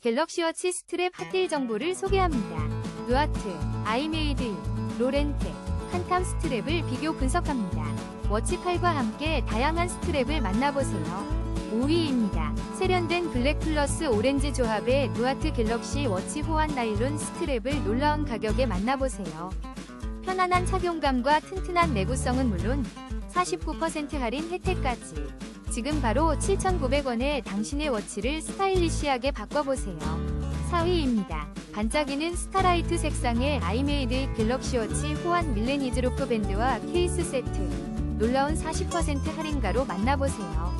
갤럭시워치 스트랩 핫딜 정보를 소개합니다. 누아트, 아이메이드, 로렌텍, 칸탐 스트랩을 비교 분석합니다. 워치8과 함께 다양한 스트랩을 만나보세요. 5위입니다. 세련된 블랙 플러스 오렌지 조합의 누아트 갤럭시 워치 호환 나일론 스트랩을 놀라운 가격에 만나보세요. 편안한 착용감과 튼튼한 내구성은 물론 49% 할인 혜택까지. 지금 바로 7,900원에 당신의 워치를 스타일리시하게 바꿔보세요. 4위입니다. 반짝이는 스타라이트 색상의 아이메이드 갤럭시 워치 호환 밀레니즈 로프 밴드와 케이스 세트. 놀라운 40% 할인가로 만나보세요.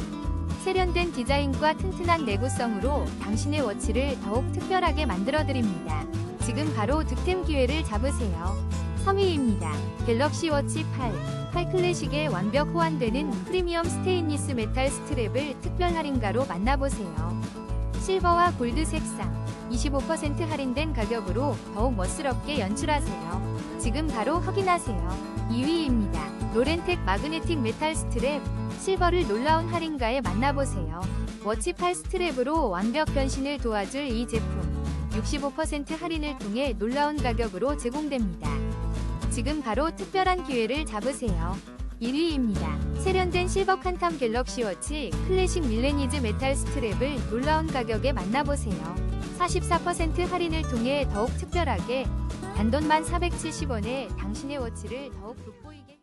세련된 디자인과 튼튼한 내구성으로 당신의 워치를 더욱 특별하게 만들어드립니다. 지금 바로 득템 기회를 잡으세요. 3위입니다. 갤럭시 워치 8. 8 클래식에 완벽 호환되는 프리미엄 스테인리스 메탈 스트랩을 특별 할인가로 만나보세요. 실버와 골드 색상 25% 할인된 가격으로 더욱 멋스럽게 연출하세요. 지금 바로 확인하세요. 2위입니다. 로렌텍 마그네틱 메탈 스트랩 실버를 놀라운 할인가에 만나보세요. 워치 8 스트랩으로 완벽 변신을 도와줄 이 제품 65% 할인을 통해 놀라운 가격으로 제공됩니다. 지금 바로 특별한 기회를 잡으세요. 1위입니다. 세련된 실버 칸탐 갤럭시 워치 클래식 밀레니즈 메탈 스트랩을 놀라운 가격에 만나보세요. 44% 할인을 통해 더욱 특별하게 단돈만 470원에 당신의 워치를 더욱 돋보이게